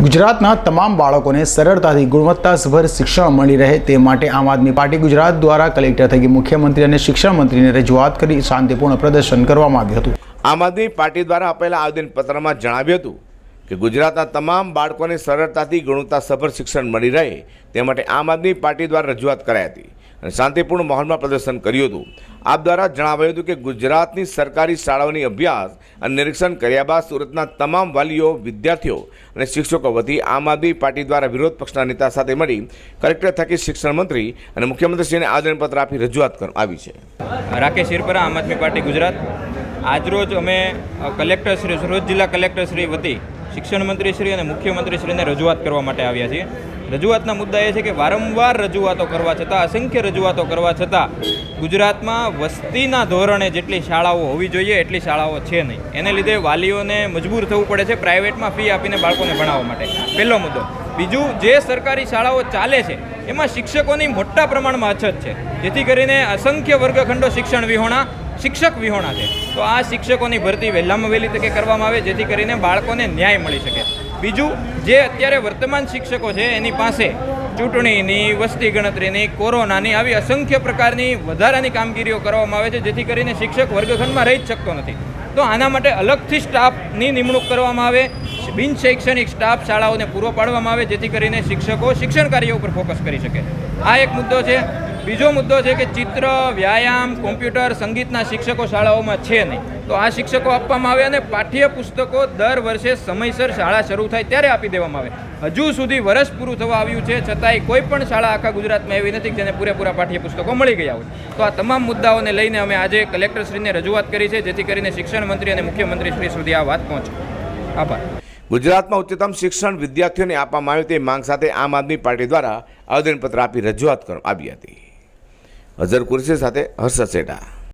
ગુજરાતના તમામ બાળકોને સરળતાથી ગુણવત્તાસભર શિક્ષણ મળી રહે તે માટે આમ આદમી પાર્ટી ગુજરાત દ્વારા કલેક્ટર થકી મુખ્યમંત્રી અને શિક્ષણ મંત્રીને રજૂઆત કરી શાંતિપૂર્ણ પ્રદર્શન કરવામાં આવ્યું હતું. આમ આદમી પાર્ટી દ્વારા આપેલા આવેદનપત્રમાં જણાવ્યું હતું કે ગુજરાતના તમામ બાળકોને સરળતાથી ગુણવત્તાસભર શિક્ષણ મળી રહે તે માટે આમ આદમી પાર્ટી દ્વારા રજૂઆત કરાઈ હતી. અને શાંતિપૂર્ણ માહોલમાં પ્રદર્શન કર્યું હતું. આપ દ્વારા જણાવાયું હતું કે ગુજરાતની સરકારી શાળાઓની અભ્યાસ અને નિરીક્ષણ કર્યા બાદ સુરતના તમામ વાલીઓ, વિદ્યાર્થીઓ અને શિક્ષકો વતી આમ આદમી પાર્ટી દ્વારા વિરોધ પક્ષના નેતા સાથે મળી કલેક્ટર થકી શિક્ષણ મંત્રી અને મુખ્યમંત્રીશ્રીને આદરણપત્ર આપી રજૂઆત કરવામાં આવી છે. રાકેશ હિરપરા આમ આદમી પાર્ટી ગુજરાત. આજરોજ અમે કલેક્ટર શ્રી સુરત જિલ્લા કલેક્ટર શ્રી વતી શિક્ષણ મંત્રીશ્રી અને મુખ્યમંત્રીશ્રીને રજૂઆત કરવા માટે આવ્યા છીએ. રજૂઆતના મુદ્દા એ છે કે વારંવાર રજૂઆતો કરવા છતાં, અસંખ્ય રજૂઆતો કરવા છતાં ગુજરાતમાં વસ્તીના ધોરણે જેટલી શાળાઓ હોવી જોઈએ, એટલી શાળાઓ છે નહીં. એને લીધે વાલીઓને મજબૂર થવું પડે છે, પ્રાઇવેટમાં ફી આપીને બાળકોને ભણાવવા માટે. પહેલો મુદ્દો. બીજું, જે સરકારી શાળાઓ ચાલે છે, એમાં શિક્ષકોની મોટા પ્રમાણમાં અછત છે. જેથી કરીને અસંખ્ય વર્ગખંડો શિક્ષણ વિહોણા શિક્ષક વિહોણા છે. તો આ શિક્ષકોની ભરતી વહેલામાં વહેલી તકે કરવામાં આવે, જેથી કરીને બાળકોને ન્યાય મળી શકે. બીજું, જે અત્યારે વર્તમાન શિક્ષકો છે, એની પાસે ચૂંટણીની, વસ્તી ગણતરીની, કોરોનાની આવી અસંખ્ય પ્રકારની વધારાની કામગીરીઓ કરવામાં આવે છે, જેથી કરીને શિક્ષક વર્ગખંડમાં રહી જ શકતો નથી. તો આના માટે અલગથી સ્ટાફની નિમણૂક કરવામાં આવે, બિન શૈક્ષણિક સ્ટાફ શાળાઓને પૂરો પાડવામાં આવે, જેથી કરીને શિક્ષકો શિક્ષણ કાર્ય ઉપર ફોકસ કરી શકે. આ એક મુદ્દો છે બીજો મુદ્દો છે કે ચિત્ર, વ્યાયામ, કોમ્પ્યુટર, સંગીતના શિક્ષકો શાળાઓમાં છે નહીં. તો આ શિક્ષકો આપવામાં આવે અને પાઠ્ય પુસ્તકો દર વર્ષે સમયસર શાળા શરૂ થાય ત્યારે આપી દેવામાં આવે. હજુ સુધી વર્ષ પૂરું થવા આવ્યું છે, છતાંય કોઈ પણ શાળા આખા ગુજરાતમાં એવી નથી જેને પૂરેપૂરા પાઠ્ય પુસ્તકો મળી ગયા હોય. તો આ તમામ મુદ્દાઓને લઈને અમે આજે કલેક્ટરશ્રીને રજૂઆત કરી છે, જેથી કરીને શિક્ષણ મંત્રી અને મુખ્યમંત્રી શ્રી સુધી આ વાત પહોંચે. આભાર. ગુજરાતમાં ઉચ્ચતમ શિક્ષણ વિદ્યાર્થીઓને આપવામાં આવ્યું તે માંગ સાથે આમ આદમી પાર્ટી દ્વારા આવેદનપત્ર આપી રજૂઆત કરવામાં આવી હતી. અઝર કુરશી સાથે હર્ષદ સેઠા